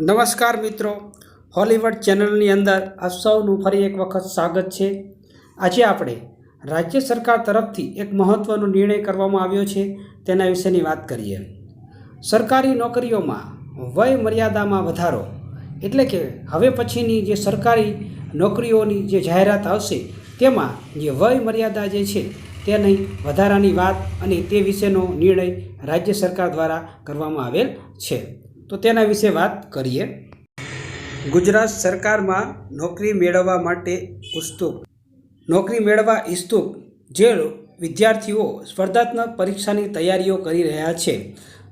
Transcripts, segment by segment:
નમસ્કાર મિત્રો. હોલીવુડ ચેનલની અંદર આપ સૌનું ફરી એક વખત સ્વાગત છે. આજે આપણે રાજ્ય સરકાર તરફથી એક મહત્ત્વનો નિર્ણય કરવામાં આવ્યો છે, તેના વિશેની વાત કરીએ. સરકારી નોકરીઓમાં વય મર્યાદામાં વધારો એટલે કે હવે પછીની જે સરકારી નોકરીઓની જે જાહેરાત આવશે, તેમાં જે વય મર્યાદા જે છે, તેની વધારાની વાત અને તે વિશેનો નિર્ણય રાજ્ય સરકાર દ્વારા કરવામાં આવેલ છે. તો તેના વિશે વાત કરીએ. ગુજરાત સરકારમાં નોકરી મેળવવા માટે ઉત્સુક નોકરી મેળવવા ઈચ્છુક જે વિદ્યાર્થીઓ સ્પર્ધાત્મક પરીક્ષાની તૈયારીઓ કરી રહ્યા છે.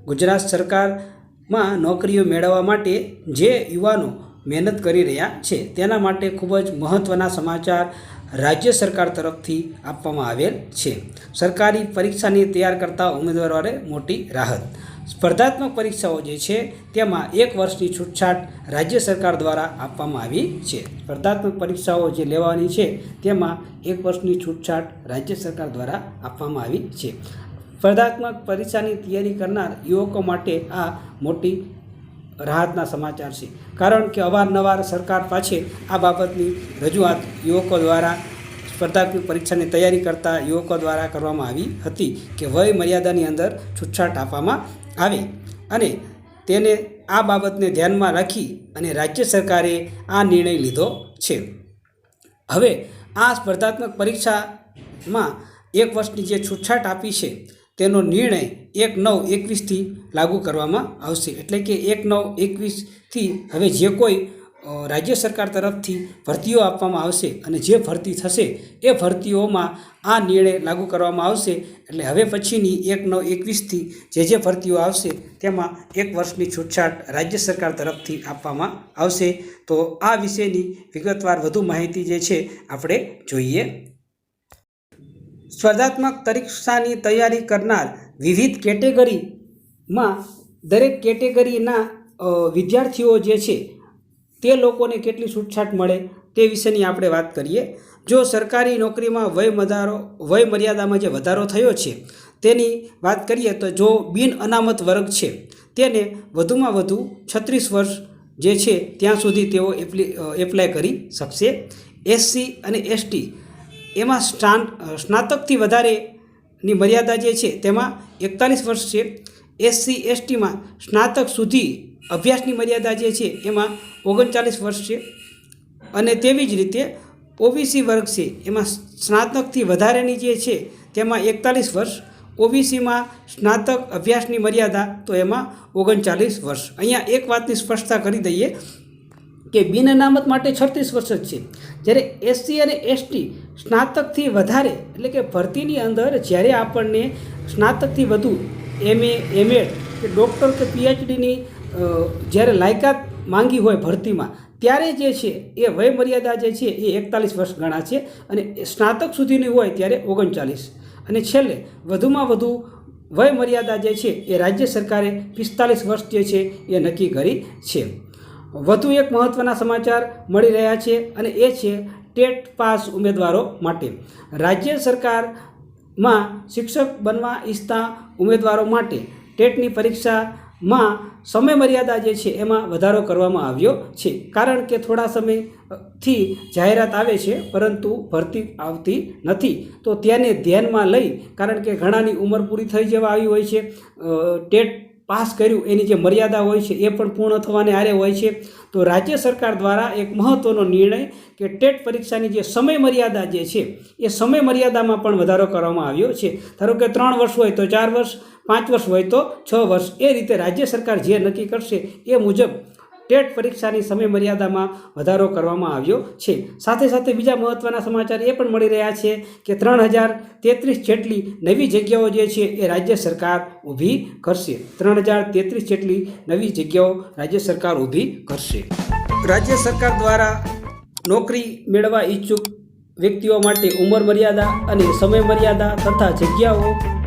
ગુજરાત સરકારમાં નોકરીઓ મેળવવા માટે જે યુવાનો મહેનત કરી રહ્યા છે તેના માટે ખૂબ જ મહત્ત્વના સમાચાર રાજ્ય સરકાર તરફથી આપવામાં આવેલ છે. સરકારી પરીક્ષાની તૈયાર કરતા ઉમેદવારોને મોટી રાહત. સ્પર્ધાત્મક પરીક્ષાઓ જે છે તેમાં એક વર્ષની છૂટછાટ રાજ્ય સરકાર દ્વારા આપવામાં આવી છે. સ્પર્ધાત્મક પરીક્ષાઓ જે લેવાની છે તેમાં એક વર્ષની છૂટછાટ રાજ્ય સરકાર દ્વારા આપવામાં આવી છે. સ્પર્ધાત્મક પરીક્ષાની તૈયારી કરનાર યુવકો માટે આ મોટી રાહતના સમાચાર છે. કારણ કે અવારનવાર સરકાર પાસે આ બાબતની રજૂઆત યુવકો દ્વારા, સ્પર્ધાત્મક પરીક્ષાની તૈયારી કરતા યુવકો દ્વારા કરવામાં આવી હતી કે વય મર્યાદાની અંદર છૂટછાટ આપવામાં આવે અને તેને આ બાબતને ધ્યાનમાં રાખી અને રાજ્ય સરકારે આ નિર્ણય લીધો છે. હવે આ સ્પર્ધાત્મક પરીક્ષામાં એક વર્ષની જે છૂટછાટ આપી છે, તેનો નિર્ણય એક નવ એકવીસથી લાગુ કરવામાં આવશે. એટલે કે એક નવ એકવીસથી હવે જે કોઈ રાજ્ય સરકાર તરફથી ભરતીઓ આપવામાં આવશે અને જે ભરતી થશે એ ભરતીઓમાં આ નિર્ણય લાગુ કરવામાં આવશે. એટલે હવે પછીની એક નવ એકવીસથી જે જે ભરતીઓ આવશે તેમાં એક વર્ષની છૂટછાટ રાજ્ય સરકાર તરફથી આપવામાં આવશે. તો આ વિશેની વિગતવાર વધુ માહિતી જે છે આપણે જોઈએ. સ્પર્ધાત્મક પરીક્ષાની તૈયારી કરનાર વિવિધ કેટેગરીમાં દરેક કેટેગરીના વિદ્યાર્થીઓ જે છે તે લોકોને કેટલી છૂટછાટ મળે તે વિશેની આપણે વાત કરીએ. જો સરકારી નોકરીમાં વય વધારો વય મર્યાદામાં જે વધારો થયો છે, તેની વાત કરીએ તો જો બિન અનામત વર્ગ છે, તેને વધુમાં વધુ છત્રીસ વર્ષ જે છે, ત્યાં સુધી તેઓ એપ્લી એપ્લાય કરી શકશે. એસસી અને એસટી એમાં સ્ટાન સ્નાતકથી વધારેની મર્યાદા જે છે, તેમાં એકતાલીસ વર્ષ છે. એસસી એસટીમાં સ્નાતક સુધી અભ્યાસની મર્યાદા જે છે એમાં ઓગણચાલીસ વર્ષ છે. અને તેવી જ રીતે ઓબીસી વર્ગ છે, એમાં સ્નાતકથી વધારેની જે છે, તેમાં એકતાલીસ વર્ષ. ઓબીસીમાં સ્નાતક અભ્યાસની મર્યાદા તો એમાં ઓગણચાલીસ વર્ષ. અહીંયા એક વાતની સ્પષ્ટતા કરી દઈએ કે બિન અનામત માટે છત્રીસ વર્ષ જ છે. જ્યારે એસસી અને એસટી સ્નાતકથી વધારે, એટલે કે ભરતીની અંદર જ્યારે આપણને સ્નાતકથી વધુ એમએ એમએડ કે ડૉક્ટર કે પીએચડીની જ્યારે લાયકાત માંગી હોય ભરતીમાં, ત્યારે જે છે એ વય મર્યાદા જે છે એ એકતાલીસ વર્ષ ગણા છે અને સ્નાતક સુધીની હોય ત્યારે ઓગણચાલીસ. અને છેલ્લે, વધુમાં વધુ વય મર્યાદા જે છે એ રાજ્ય સરકારે પિસ્તાલીસ વર્ષ જે છે એ નક્કી કરી છે. વધુ એક મહત્ત્વના સમાચાર મળી રહ્યા છે અને એ છે ટેટ પાસ ઉમેદવારો માટે. રાજ્ય સરકારમાં શિક્ષક બનવા ઈચ્છતા ઉમેદવારો માટે ટેટની પરીક્ષામાં સમય મર્યાદા જે છે એમાં વધારો કરવામાં આવ્યો છે. કારણ કે થોડા સમયથી જાહેરાત આવે છે, પરંતુ ભરતી આવતી નથી. તો તેને ધ્યાનમાં લઈ, કારણ કે ઘણાની ઉંમર પૂરી થઈ જવા આવી હોય છે ટેટ પાસ કર્યું, એની જે મર્યાદા હોય છે, એ પણ પૂર્ણ થવાને આરે હોય છે. તો રાજ્ય સરકાર દ્વારા એક મહત્ત્વનો નિર્ણય કે ટેટ પરીક્ષાની જે સમય મર્યાદા જે છે, એ સમય મર્યાદામાં પણ વધારો કરવામાં આવ્યો છે. ધારો કે ત્રણ વર્ષ હોય તો ચાર વર્ષ પાંચ વર્ષ હોય તો છ વર્ષ. એ રીતે રાજ્ય સરકાર જે નક્કી કરશે એ મુજબ ટેટ પરીક્ષાની સમય મર્યાદામાં વધારો કરવામાં આવ્યો છે. સાથે સાથે બીજા મહત્ત્વના સમાચાર એ પણ મળી રહ્યા છે કે ત્રણ હજાર તેત્રીસ જેટલી નવી જગ્યાઓ જે છે એ રાજ્ય સરકાર ઊભી કરશે. ત્રણ હજાર તેત્રીસ જેટલી નવી જગ્યાઓ રાજ્ય સરકાર ઊભી કરશે. રાજ્ય સરકાર દ્વારા નોકરી મેળવવા ઈચ્છુક વ્યક્તિઓ માટે ઉંમર મર્યાદા અને સમય મર્યાદા તથા જગ્યાઓ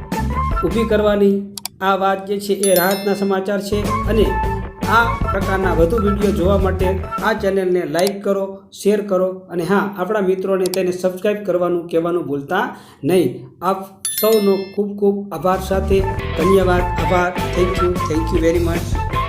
ઊભી કરવાની. આ વાત જે છે એ રાહતના સમાચાર છે અને આ પ્રકારના વધુ વીડિયો જોવા માટે આ ચેનલને લાઇક કરો, શેર કરો અને હા, આપણા મિત્રોને તેને સબસ્ક્રાઈબ કરવાનું, કહેવાનું ભૂલતા નહીં. આપ સૌનો ખૂબ ખૂબ આભાર સાથે ધન્યવાદ. આભાર. Thank you thank you very much